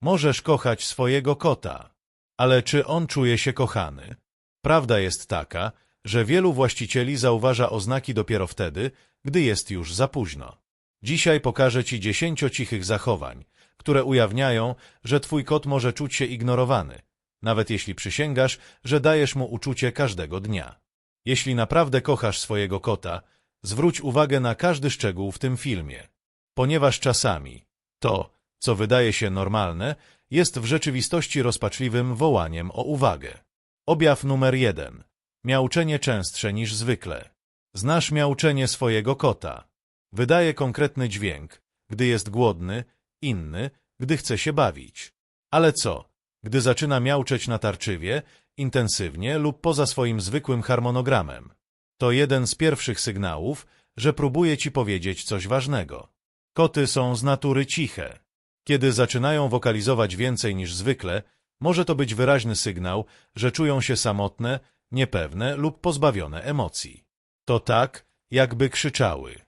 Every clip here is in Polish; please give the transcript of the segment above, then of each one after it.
Możesz kochać swojego kota, ale czy on czuje się kochany? Prawda jest taka, że wielu właścicieli zauważa oznaki dopiero wtedy, gdy jest już za późno. Dzisiaj pokażę Ci dziesięcio cichych zachowań, które ujawniają, że Twój kot może czuć się ignorowany, nawet jeśli przysięgasz, że dajesz mu uczucie każdego dnia. Jeśli naprawdę kochasz swojego kota, zwróć uwagę na każdy szczegół w tym filmie, ponieważ czasami to, co wydaje się normalne, jest w rzeczywistości rozpaczliwym wołaniem o uwagę. Objaw numer jeden. Miauczenie częstsze niż zwykle. Znasz miauczenie swojego kota. Wydaje konkretny dźwięk, gdy jest głodny, inny, gdy chce się bawić. Ale co, gdy zaczyna miauczeć natarczywie, intensywnie lub poza swoim zwykłym harmonogramem? To jeden z pierwszych sygnałów, że próbuje ci powiedzieć coś ważnego. Koty są z natury ciche. Kiedy zaczynają wokalizować więcej niż zwykle, może to być wyraźny sygnał, że czują się samotne, niepewne lub pozbawione emocji. To tak, jakby krzyczały.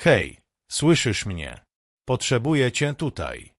Hej, słyszysz mnie? Potrzebuję cię tutaj.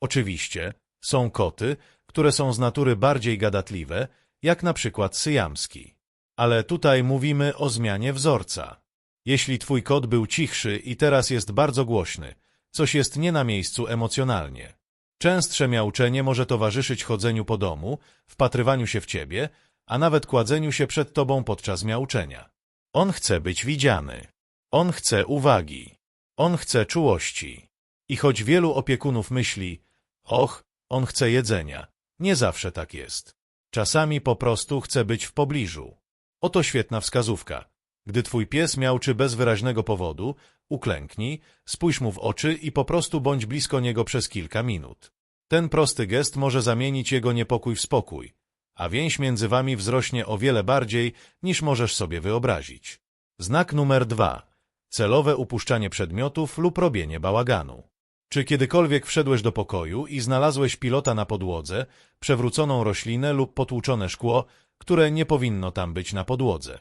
Oczywiście, są koty, które są z natury bardziej gadatliwe, jak na przykład syjamski. Ale tutaj mówimy o zmianie wzorca. Jeśli twój kot był cichszy i teraz jest bardzo głośny, coś jest nie na miejscu emocjonalnie. Częstsze miauczenie może towarzyszyć chodzeniu po domu, wpatrywaniu się w ciebie, a nawet kładzeniu się przed tobą podczas miauczenia. On chce być widziany. On chce uwagi. On chce czułości. I choć wielu opiekunów myśli, och, on chce jedzenia, nie zawsze tak jest. Czasami po prostu chce być w pobliżu. Oto świetna wskazówka. Gdy twój pies miałczy bez wyraźnego powodu, uklęknij, spójrz mu w oczy i po prostu bądź blisko niego przez kilka minut. Ten prosty gest może zamienić jego niepokój w spokój, a więź między wami wzrośnie o wiele bardziej, niż możesz sobie wyobrazić. Znak numer dwa. Celowe upuszczanie przedmiotów lub robienie bałaganu. Czy kiedykolwiek wszedłeś do pokoju i znalazłeś pilota na podłodze, przewróconą roślinę lub potłuczone szkło, które nie powinno tam być na podłodze?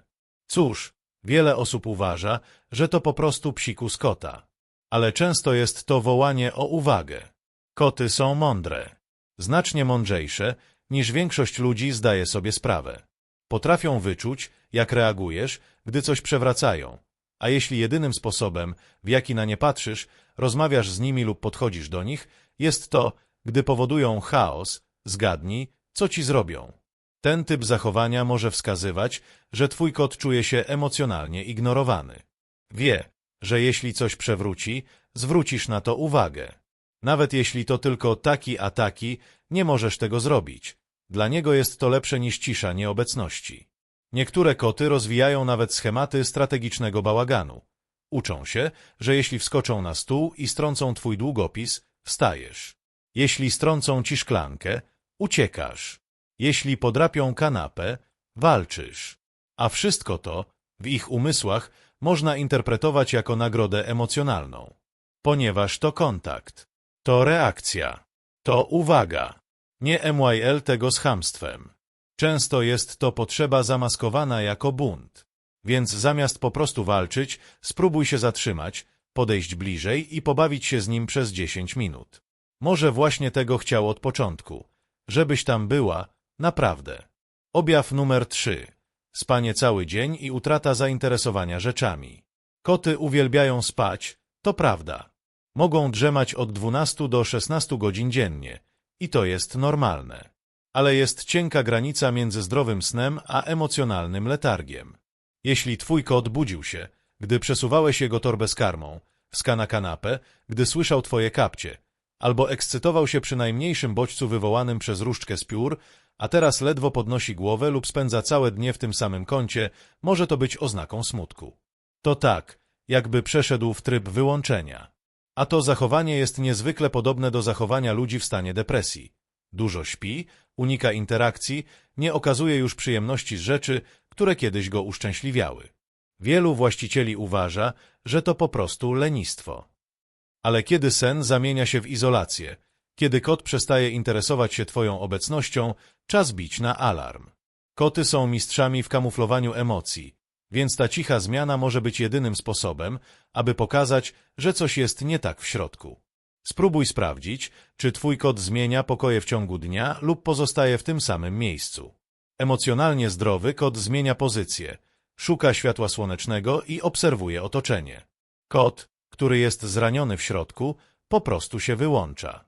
Cóż, wiele osób uważa, że to po prostu psikus kota. Ale często jest to wołanie o uwagę. Koty są mądre. Znacznie mądrzejsze, niż większość ludzi zdaje sobie sprawę. Potrafią wyczuć, jak reagujesz, gdy coś przewracają, a jeśli jedynym sposobem, w jaki na nie patrzysz, rozmawiasz z nimi lub podchodzisz do nich, jest to, gdy powodują chaos, zgadnij, co ci zrobią. Ten typ zachowania może wskazywać, że twój kot czuje się emocjonalnie ignorowany. Wie, że jeśli coś przewróci, zwrócisz na to uwagę. Nawet jeśli to tylko taki a taki, nie możesz tego zrobić. Dla niego jest to lepsze niż cisza nieobecności. Niektóre koty rozwijają nawet schematy strategicznego bałaganu. Uczą się, że jeśli wskoczą na stół i strącą twój długopis, wstajesz. Jeśli strącą ci szklankę, uciekasz. Jeśli podrapią kanapę, walczysz. A wszystko to, w ich umysłach, można interpretować jako nagrodę emocjonalną. Ponieważ to kontakt, to reakcja, to uwaga. Nie MYL tego z chamstwem. Często jest to potrzeba zamaskowana jako bunt. Więc zamiast po prostu walczyć, spróbuj się zatrzymać, podejść bliżej i pobawić się z nim przez 10 minut. Może właśnie tego chciał od początku. Żebyś tam była, naprawdę. Objaw numer 3. Spanie cały dzień i utrata zainteresowania rzeczami. Koty uwielbiają spać, to prawda. Mogą drzemać od 12 do 16 godzin dziennie. I to jest normalne. Ale jest cienka granica między zdrowym snem a emocjonalnym letargiem. Jeśli twój kot budził się, gdy przesuwałeś jego torbę z karmą, wska na kanapę, gdy słyszał twoje kapcie, albo ekscytował się przy najmniejszym bodźcu wywołanym przez różdżkę z piór, a teraz ledwo podnosi głowę lub spędza całe dnie w tym samym kącie, może to być oznaką smutku. To tak, jakby przeszedł w tryb wyłączenia. A to zachowanie jest niezwykle podobne do zachowania ludzi w stanie depresji. Dużo śpi, unika interakcji, nie okazuje już przyjemności z rzeczy, które kiedyś go uszczęśliwiały. Wielu właścicieli uważa, że to po prostu lenistwo. Ale kiedy sen zamienia się w izolację, kiedy kot przestaje interesować się Twoją obecnością, czas bić na alarm. Koty są mistrzami w kamuflowaniu emocji, więc ta cicha zmiana może być jedynym sposobem, aby pokazać, że coś jest nie tak w środku. Spróbuj sprawdzić, czy twój kot zmienia pokoje w ciągu dnia lub pozostaje w tym samym miejscu. Emocjonalnie zdrowy kot zmienia pozycję, szuka światła słonecznego i obserwuje otoczenie. Kot, który jest zraniony w środku, po prostu się wyłącza.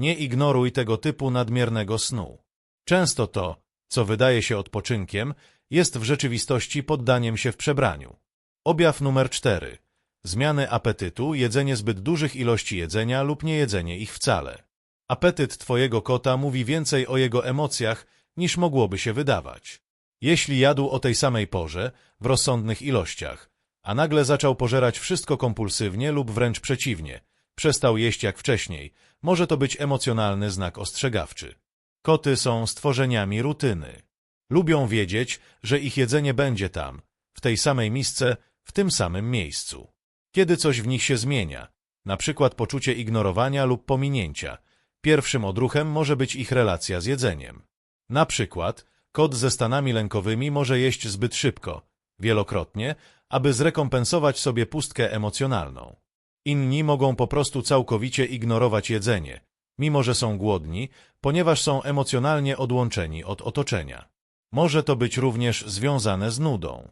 Nie ignoruj tego typu nadmiernego snu. Często to, co wydaje się odpoczynkiem, jest w rzeczywistości poddaniem się w przebraniu. Objaw numer 4. Zmiany apetytu, jedzenie zbyt dużych ilości jedzenia lub niejedzenie ich wcale. Apetyt twojego kota mówi więcej o jego emocjach, niż mogłoby się wydawać. Jeśli jadł o tej samej porze, w rozsądnych ilościach, a nagle zaczął pożerać wszystko kompulsywnie lub wręcz przeciwnie, przestał jeść jak wcześniej, może to być emocjonalny znak ostrzegawczy. Koty są stworzeniami rutyny. Lubią wiedzieć, że ich jedzenie będzie tam, w tej samej misce, w tym samym miejscu. Kiedy coś w nich się zmienia, na przykład poczucie ignorowania lub pominięcia, pierwszym odruchem może być ich relacja z jedzeniem. Na przykład, kot ze stanami lękowymi może jeść zbyt szybko, wielokrotnie, aby zrekompensować sobie pustkę emocjonalną. Inni mogą po prostu całkowicie ignorować jedzenie, mimo że są głodni, ponieważ są emocjonalnie odłączeni od otoczenia. Może to być również związane z nudą.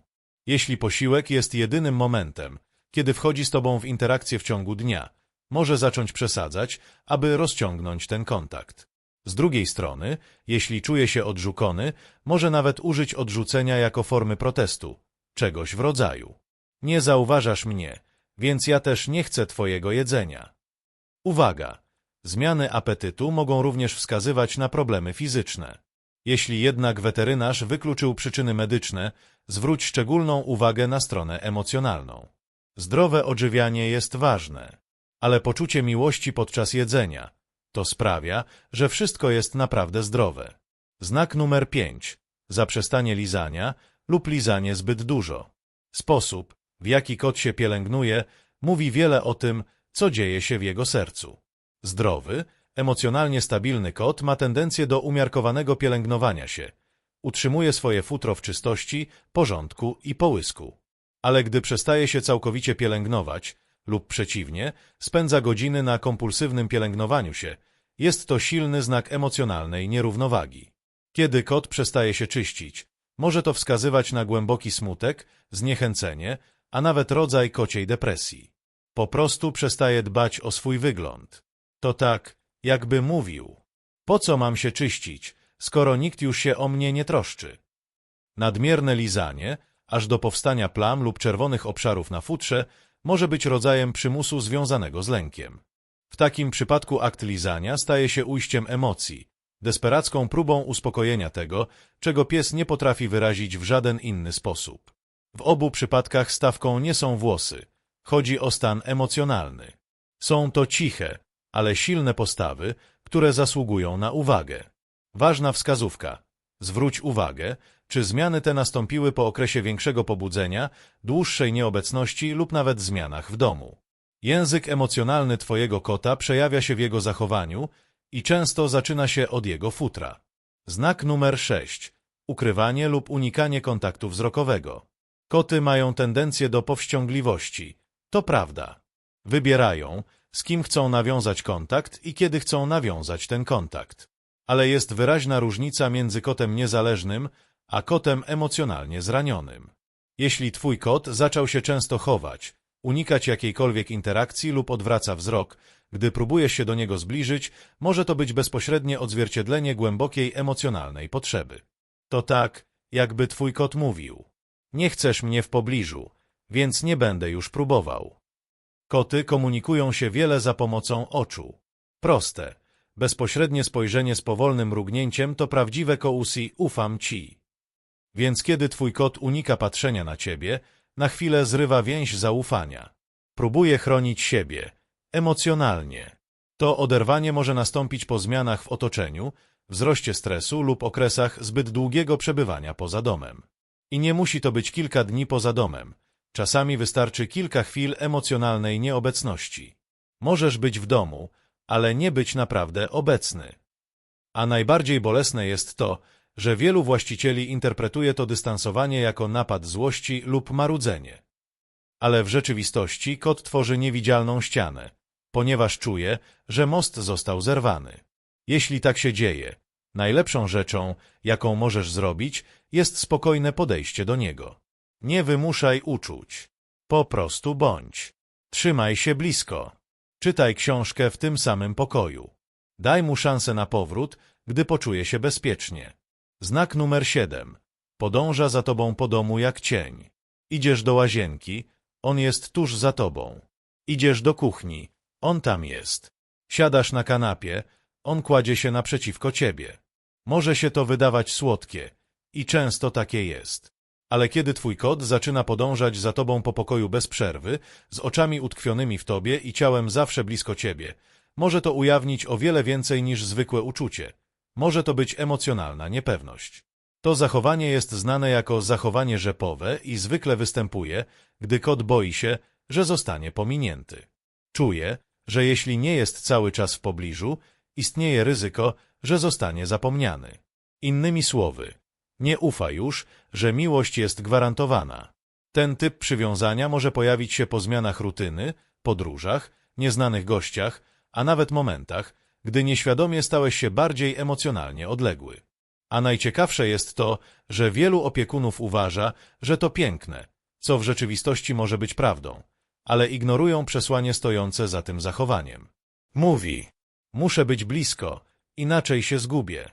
Jeśli posiłek jest jedynym momentem, kiedy wchodzi z tobą w interakcję w ciągu dnia, może zacząć przesadzać, aby rozciągnąć ten kontakt. Z drugiej strony, jeśli czuje się odrzucony, może nawet użyć odrzucenia jako formy protestu, czegoś w rodzaju. Nie zauważasz mnie, więc ja też nie chcę twojego jedzenia. Uwaga! Zmiany apetytu mogą również wskazywać na problemy fizyczne. Jeśli jednak weterynarz wykluczył przyczyny medyczne, zwróć szczególną uwagę na stronę emocjonalną. Zdrowe odżywianie jest ważne, ale poczucie miłości podczas jedzenia to sprawia, że wszystko jest naprawdę zdrowe. Znak numer 5. Zaprzestanie lizania lub lizanie zbyt dużo. Sposób, w jaki kot się pielęgnuje, mówi wiele o tym, co dzieje się w jego sercu. Zdrowy, emocjonalnie stabilny kot ma tendencję do umiarkowanego pielęgnowania się. Utrzymuje swoje futro w czystości, porządku i połysku. Ale gdy przestaje się całkowicie pielęgnować, lub przeciwnie, spędza godziny na kompulsywnym pielęgnowaniu się, jest to silny znak emocjonalnej nierównowagi. Kiedy kot przestaje się czyścić, może to wskazywać na głęboki smutek, zniechęcenie, a nawet rodzaj kociej depresji. Po prostu przestaje dbać o swój wygląd. To tak, jakby mówił, po co mam się czyścić, skoro nikt już się o mnie nie troszczy. Nadmierne lizanie, aż do powstania plam lub czerwonych obszarów na futrze, może być rodzajem przymusu związanego z lękiem. W takim przypadku akt lizania staje się ujściem emocji, desperacką próbą uspokojenia tego, czego pies nie potrafi wyrazić w żaden inny sposób. W obu przypadkach stawką nie są włosy. Chodzi o stan emocjonalny. Są to ciche, ale silne postawy, które zasługują na uwagę. Ważna wskazówka. Zwróć uwagę, czy zmiany te nastąpiły po okresie większego pobudzenia, dłuższej nieobecności lub nawet zmianach w domu. Język emocjonalny Twojego kota przejawia się w jego zachowaniu i często zaczyna się od jego futra. Znak numer 6. Ukrywanie lub unikanie kontaktu wzrokowego. Koty mają tendencję do powściągliwości. To prawda. Wybierają, z kim chcą nawiązać kontakt i kiedy chcą nawiązać ten kontakt. Ale jest wyraźna różnica między kotem niezależnym, a kotem emocjonalnie zranionym. Jeśli twój kot zaczął się często chować, unikać jakiejkolwiek interakcji lub odwraca wzrok, gdy próbujesz się do niego zbliżyć, może to być bezpośrednie odzwierciedlenie głębokiej emocjonalnej potrzeby. To tak, jakby twój kot mówił. Nie chcesz mnie w pobliżu, więc nie będę już próbował. Koty komunikują się wiele za pomocą oczu. Proste, bezpośrednie spojrzenie z powolnym mrugnięciem to prawdziwe kousi ufam ci. Więc kiedy twój kot unika patrzenia na ciebie, na chwilę zrywa więź zaufania. Próbuje chronić siebie, emocjonalnie. To oderwanie może nastąpić po zmianach w otoczeniu, wzroście stresu lub okresach zbyt długiego przebywania poza domem. I nie musi to być kilka dni poza domem. Czasami wystarczy kilka chwil emocjonalnej nieobecności. Możesz być w domu, ale nie być naprawdę obecny. A najbardziej bolesne jest to, że wielu właścicieli interpretuje to dystansowanie jako napad złości lub marudzenie. Ale w rzeczywistości kot tworzy niewidzialną ścianę, ponieważ czuje, że most został zerwany. Jeśli tak się dzieje, najlepszą rzeczą, jaką możesz zrobić, jest spokojne podejście do niego. Nie wymuszaj uczuć. Po prostu bądź. Trzymaj się blisko. Czytaj książkę w tym samym pokoju. Daj mu szansę na powrót, gdy poczuje się bezpiecznie. Znak numer siedem. Podąża za tobą po domu jak cień. Idziesz do łazienki, on jest tuż za tobą. Idziesz do kuchni, on tam jest. Siadasz na kanapie, on kładzie się naprzeciwko ciebie. Może się to wydawać słodkie i często takie jest. Ale kiedy twój kot zaczyna podążać za tobą po pokoju bez przerwy, z oczami utkwionymi w tobie i ciałem zawsze blisko ciebie, może to ujawnić o wiele więcej niż zwykłe uczucie. Może to być emocjonalna niepewność. To zachowanie jest znane jako zachowanie rzepowe i zwykle występuje, gdy kot boi się, że zostanie pominięty. Czuje, że jeśli nie jest cały czas w pobliżu, istnieje ryzyko, że zostanie zapomniany. Innymi słowy, nie ufa już, że miłość jest gwarantowana. Ten typ przywiązania może pojawić się po zmianach rutyny, podróżach, nieznanych gościach, a nawet momentach, gdy nieświadomie stałeś się bardziej emocjonalnie odległy. A najciekawsze jest to, że wielu opiekunów uważa, że to piękne, co w rzeczywistości może być prawdą, ale ignorują przesłanie stojące za tym zachowaniem. Mówi, muszę być blisko, inaczej się zgubię.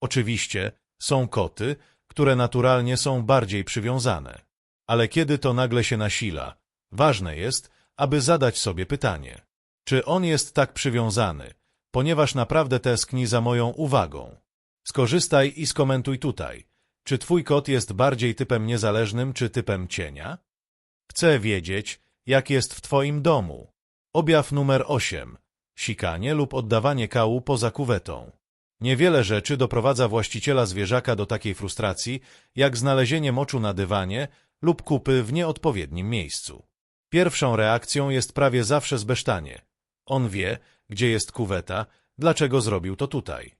Oczywiście są koty, które naturalnie są bardziej przywiązane, ale kiedy to nagle się nasila, ważne jest, aby zadać sobie pytanie, czy on jest tak przywiązany, ponieważ naprawdę tęskni za moją uwagą. Skorzystaj i skomentuj tutaj, czy twój kot jest bardziej typem niezależnym czy typem cienia? Chcę wiedzieć, jak jest w twoim domu. Objaw numer 8. Sikanie lub oddawanie kału poza kuwetą. Niewiele rzeczy doprowadza właściciela zwierzaka do takiej frustracji, jak znalezienie moczu na dywanie lub kupy w nieodpowiednim miejscu. Pierwszą reakcją jest prawie zawsze zbesztanie. On wie, gdzie jest kuweta, dlaczego zrobił to tutaj.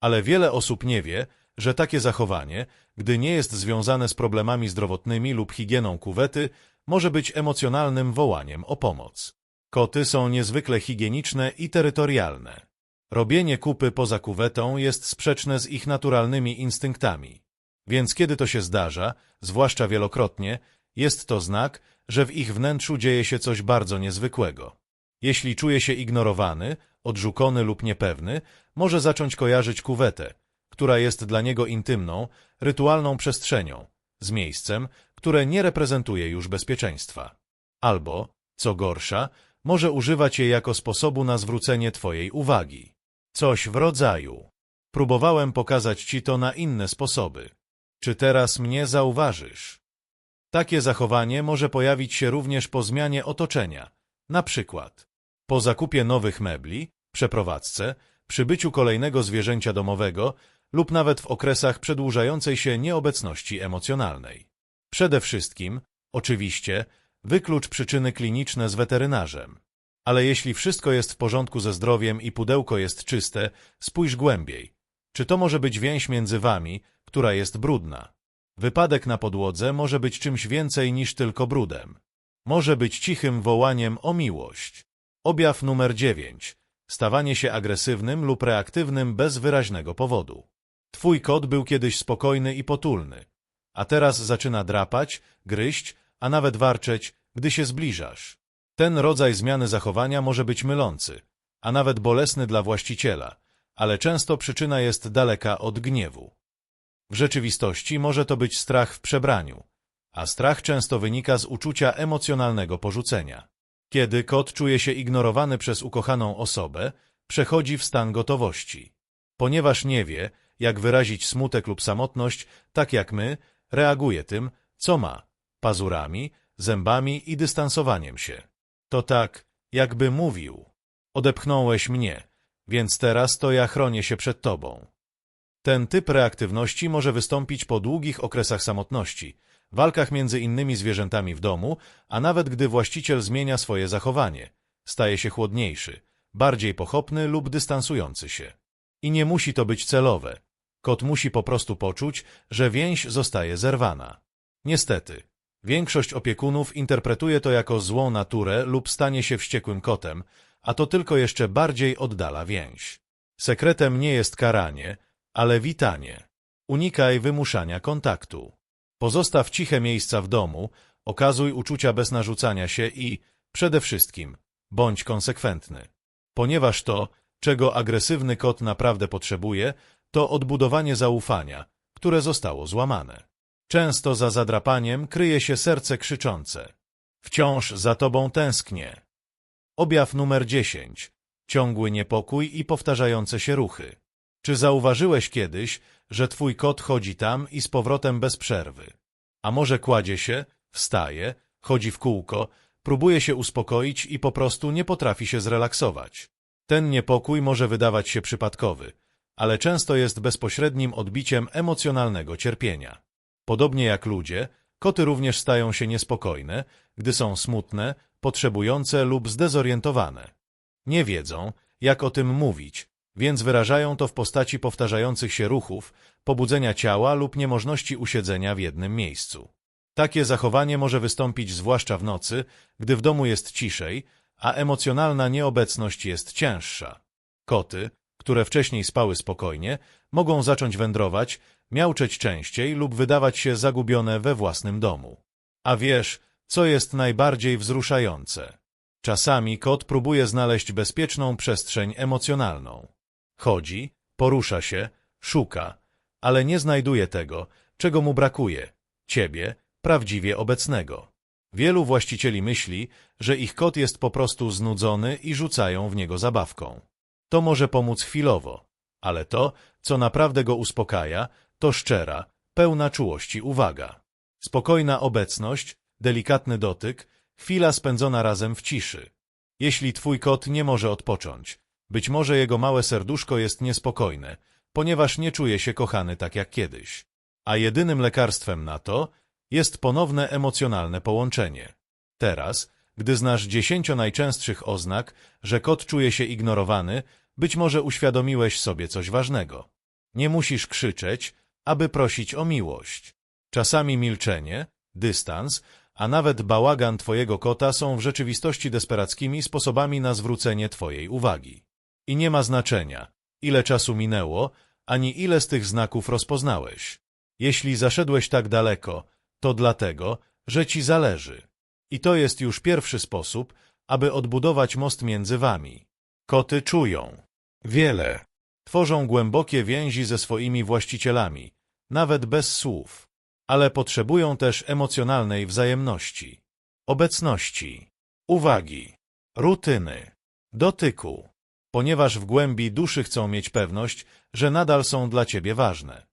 Ale wiele osób nie wie, że takie zachowanie, gdy nie jest związane z problemami zdrowotnymi lub higieną kuwety, może być emocjonalnym wołaniem o pomoc. Koty są niezwykle higieniczne i terytorialne. Robienie kupy poza kuwetą jest sprzeczne z ich naturalnymi instynktami. Więc kiedy to się zdarza, zwłaszcza wielokrotnie, jest to znak, że w ich wnętrzu dzieje się coś bardzo niezwykłego. Jeśli czuje się ignorowany, odrzucony lub niepewny, może zacząć kojarzyć kuwetę, która jest dla niego intymną, rytualną przestrzenią, z miejscem, które nie reprezentuje już bezpieczeństwa. Albo, co gorsza, może używać jej jako sposobu na zwrócenie Twojej uwagi. Coś w rodzaju. Próbowałem pokazać Ci to na inne sposoby. Czy teraz mnie zauważysz? Takie zachowanie może pojawić się również po zmianie otoczenia, na przykład po zakupie nowych mebli, przeprowadzce, przybyciu kolejnego zwierzęcia domowego lub nawet w okresach przedłużającej się nieobecności emocjonalnej. Przede wszystkim, oczywiście, wyklucz przyczyny kliniczne z weterynarzem. Ale jeśli wszystko jest w porządku ze zdrowiem i pudełko jest czyste, spójrz głębiej. Czy to może być więź między wami, która jest brudna? Wypadek na podłodze może być czymś więcej niż tylko brudem. Może być cichym wołaniem o miłość. Objaw numer 9. Stawanie się agresywnym lub reaktywnym bez wyraźnego powodu. Twój kot był kiedyś spokojny i potulny, a teraz zaczyna drapać, gryźć, a nawet warczeć, gdy się zbliżasz. Ten rodzaj zmiany zachowania może być mylący, a nawet bolesny dla właściciela, ale często przyczyna jest daleka od gniewu. W rzeczywistości może to być strach w przebraniu, a strach często wynika z uczucia emocjonalnego porzucenia. Kiedy kot czuje się ignorowany przez ukochaną osobę, przechodzi w stan gotowości. Ponieważ nie wie, jak wyrazić smutek lub samotność, tak jak my, reaguje tym, co ma, pazurami, zębami i dystansowaniem się. To tak, jakby mówił, odepchnąłeś mnie, więc teraz to ja chronię się przed tobą. Ten typ reaktywności może wystąpić po długich okresach samotności, walkach między innymi zwierzętami w domu, a nawet gdy właściciel zmienia swoje zachowanie, staje się chłodniejszy, bardziej pochopny lub dystansujący się. I nie musi to być celowe. Kot musi po prostu poczuć, że więź zostaje zerwana. Niestety, większość opiekunów interpretuje to jako złą naturę lub stanie się wściekłym kotem, a to tylko jeszcze bardziej oddala więź. Sekretem nie jest karanie, ale witanie. Unikaj wymuszania kontaktu. Pozostaw ciche miejsca w domu, okazuj uczucia bez narzucania się i, przede wszystkim, bądź konsekwentny. Ponieważ to, czego agresywny kot naprawdę potrzebuje, to odbudowanie zaufania, które zostało złamane. Często za zadrapaniem kryje się serce krzyczące. Wciąż za tobą tęsknię. Objaw numer 10. Ciągły niepokój i powtarzające się ruchy. Czy zauważyłeś kiedyś, że twój kot chodzi tam i z powrotem bez przerwy? A może kładzie się, wstaje, chodzi w kółko, próbuje się uspokoić i po prostu nie potrafi się zrelaksować. Ten niepokój może wydawać się przypadkowy, ale często jest bezpośrednim odbiciem emocjonalnego cierpienia. Podobnie jak ludzie, koty również stają się niespokojne, gdy są smutne, potrzebujące lub zdezorientowane. Nie wiedzą, jak o tym mówić, więc wyrażają to w postaci powtarzających się ruchów, pobudzenia ciała lub niemożności usiedzenia w jednym miejscu. Takie zachowanie może wystąpić zwłaszcza w nocy, gdy w domu jest ciszej, a emocjonalna nieobecność jest cięższa. Koty, które wcześniej spały spokojnie, mogą zacząć wędrować, miauczeć częściej lub wydawać się zagubione we własnym domu. A wiesz, co jest najbardziej wzruszające? Czasami kot próbuje znaleźć bezpieczną przestrzeń emocjonalną. Chodzi, porusza się, szuka, ale nie znajduje tego, czego mu brakuje ciebie, prawdziwie obecnego. Wielu właścicieli myśli, że ich kot jest po prostu znudzony i rzucają w niego zabawką. To może pomóc chwilowo, ale to, co naprawdę go uspokaja, to szczera, pełna czułości uwaga. Spokojna obecność, delikatny dotyk, chwila spędzona razem w ciszy. Jeśli twój kot nie może odpocząć, być może jego małe serduszko jest niespokojne, ponieważ nie czuje się kochany tak jak kiedyś. A jedynym lekarstwem na to jest ponowne emocjonalne połączenie. Teraz, gdy znasz dziesięcio najczęstszych oznak, że kot czuje się ignorowany, być może uświadomiłeś sobie coś ważnego. Nie musisz krzyczeć, aby prosić o miłość. Czasami milczenie, dystans, a nawet bałagan twojego kota są w rzeczywistości desperackimi sposobami na zwrócenie twojej uwagi. I nie ma znaczenia, ile czasu minęło, ani ile z tych znaków rozpoznałeś. Jeśli zaszedłeś tak daleko, to dlatego, że ci zależy. I to jest już pierwszy sposób, aby odbudować most między wami. Koty czują wiele. Tworzą głębokie więzi ze swoimi właścicielami, nawet bez słów, ale potrzebują też emocjonalnej wzajemności, obecności, uwagi, rutyny, dotyku, ponieważ w głębi duszy chcą mieć pewność, że nadal są dla ciebie ważne.